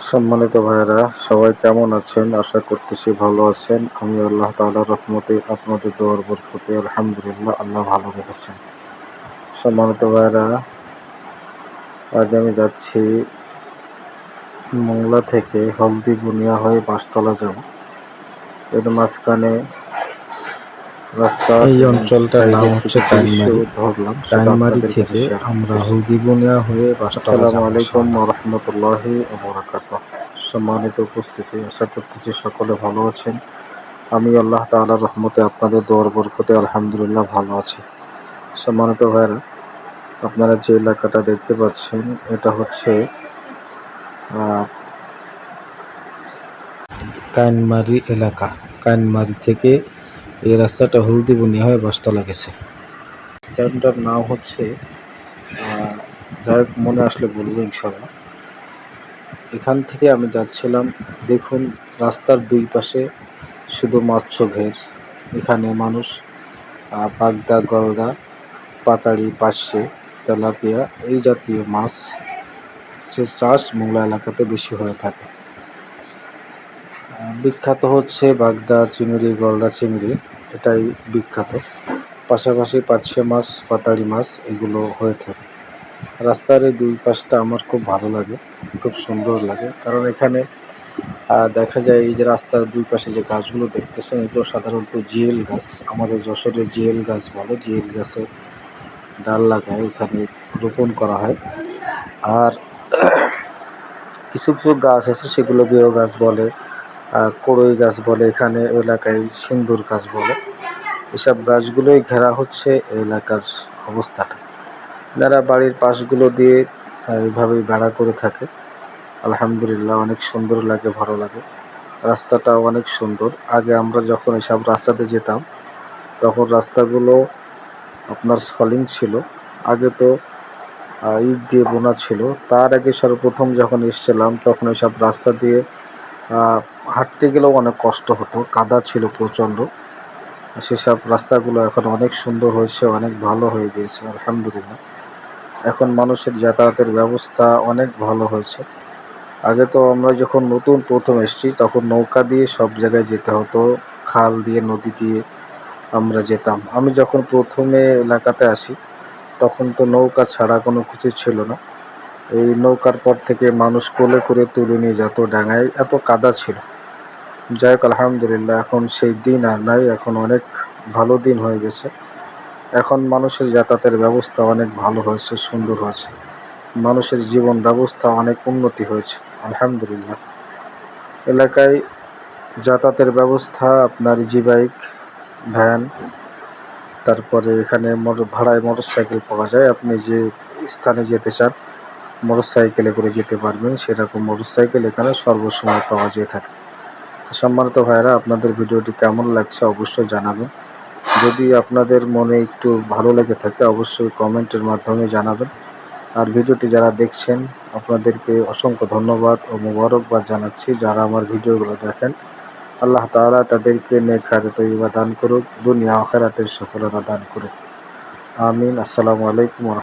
সম্মানিত ভাইয়েরা, সবাই কেমন আছেন? আশা করতেছি ভালো আছেন। আমি আল্লাহ তাআলার রহমতে আপনাদের দোয়ার বরকতে আলহামদুলিল্লাহ আল্লাহ ভালো রেখেছেন। সম্মানিত ভাইয়েরা, আজ আমি যাচ্ছি মোংলা থেকে হলদি বুনিয়া হয়ে বাঁশতলা যাব। এর মাঝখানে এই অঞ্চলটার নাম হচ্ছে টাইনমারি। ধরলাম থেকে আমরা হলদিবনিয়া হয়ে আসসালামু আলাইকুম। রহমতুল্লাহি সম্মানিত উপস্থিতি আশা করতেছি সকলে ভালো আছেন। আমি আল্লাহ তাআলার রহমতে আপনাদের দোয়ার বরকতে আলহামদুলিল্লাহ ভালো আছি। সম্মানিত ভাইরা আপনারা যে এলাকাটা দেখতে পাচ্ছেন এটা হচ্ছে আহ, কাইনমারি এলাকা। কাইনমারি থেকে এই রাস্তাটা হলদিবনিয়া হয়ে বাসতলা গেছে স্ট্যান্ডটার নাম হচ্ছে যাই মনে আসলে বলব ইনশাল্লাহ এখান থেকে আমি যাচ্ছিলাম, দেখুন, রাস্তার দুই পাশে শুধু মৎস্য ঘের, এখানে মানুষ বাগদা গলদা, পাতাড়ি, পার্শে, তেলাপিয়া, এই জাতীয় মাছ, সে চাষ মোংলা এলাকাতে বেশি হয়ে থাকে। বিখ্যাত হচ্ছে বাগদা চিংড়ি, গলদা চিংড়ি, এটাই বিখ্যাত। পাশাপাশি পার্শে মাছ পাতাড়ি মাছ এগুলো হয়ে থাকে। রাস্তার এই দুই পাশটা আমার খুব ভালো লাগে, খুব সুন্দর লাগে। কারণ এখানে দেখা যায় এই যে রাস্তার দুই পাশে যে গাছগুলো দেখতেছেন, এগুলো সাধারণত জিএল গাছ। আমাদের যশোরের জিএল গাছ বলে, জিএল গাছের ডাল লাগায়, এখানে রোপণ করা হয়। আর কিছু কিছু গাছ আছে, সেগুলো গেও গাছ বলে। কড়ই গাছ বলে, এখানে এলাকায় সিন্দুর গাছ বলে। এসব গাছগুলোই ঘেরা হচ্ছে এলাকার অবস্থাটা। যারা বাড়ির পাশগুলো দিয়ে এইভাবেই বেড়া করে থাকে, আলহামদুলিল্লাহ অনেক সুন্দর লাগে, ভালো লাগে। রাস্তাটাও অনেক সুন্দর। আগে আমরা যখন এসব রাস্তাতে যেতাম, তখন রাস্তাগুলো আপনার সলিং ছিল। আগে তো ইট দিয়ে বোনা ছিল। তার আগে সর্বপ্রথম যখন এসেছিলাম, তখন এসব রাস্তা দিয়ে হাঁটতে গেলেও অনেক কষ্ট হতো, কাদা ছিল প্রচণ্ড। সেসব রাস্তাগুলো এখন অনেক সুন্দর হয়েছে, অনেক ভালো হয়ে গিয়েছে, আলহামদুলিল্লাহ। এখন মানুষের যাতায়াতের ব্যবস্থা অনেক ভালো হয়েছে। আগে তো আমরা যখন নতুন প্রথম এসেছি, তখন নৌকা দিয়ে সব জায়গায় যেতে হতো, খাল দিয়ে, নদী দিয়ে আমরা যেতাম। আমি যখন প্রথমে এলাকাতে আসি, তখন তো নৌকা ছাড়া কোনো কিছু ছিল না। এই নৌকার পর থেকে মানুষ কোলে করে তুলে নিয়ে যেত ডাঙায়। এত কাদা ছিল। যাই হোক, আলহামদুলিল্লাহ, এখন সেই দিন আর নাই। এখন অনেক ভালো দিন হয়ে গেছে। এখন মানুষের যাতায়াতের ব্যবস্থা অনেক ভালো হয়েছে, সুন্দর হয়েছে। মানুষের জীবন ব্যবস্থা অনেক উন্নতি হয়েছে, আলহামদুলিল্লাহ। এলাকায় যাতায়াতের ব্যবস্থা, আপনার জি বাইক ভ্যান, তারপরে এখানে মোটর, ভাড়ায় মোটর সাইকেল পাওয়া যায়। আপনি যে স্থানে যেতে চান মোটর সাইকেলে করে যেতে পারবেন, সেরকম মোটর সাইকেল এখানে সর্বসময় পাওয়া যেয়ে থাকে। তো সম্মানিত ভাইরা আপনাদের ভিডিওটি কেমন লাগছে অবশ্যই জানাবেন। যদি আপনাদের মনে একটু ভালো লেগে থাকে, অবশ্যই কমেন্টের মাধ্যমে জানাবেন। আর ভিডিওটি যারা দেখছেন, আপনাদেরকে অসংখ্য ধন্যবাদ ও মোবারকবাদ জানাচ্ছি যারা আমার ভিডিওগুলো দেখেন। আল্লাহ তাআলা তাদেরকে নেখার তৈবা দান করুক, দুনিয়া আখেরাতের সফলতা দান করুক। আমিন। আসসালামু আলাইকুম